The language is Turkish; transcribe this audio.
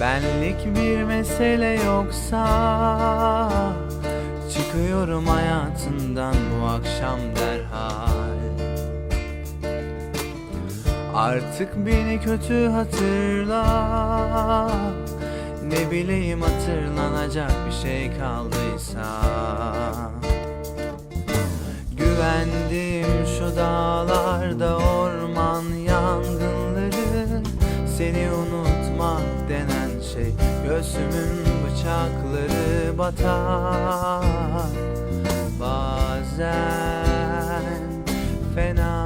Benlik bir mesele yoksa Çıkıyorum hayatından bu akşam derhal. Artık beni kötü hatırla Ne bileyim hatırlanacak bir şey kaldıysa. Güvendim şu dağlarda orman yangınları Seni denen şey Göğsümün bıçakları batar. Bazen fena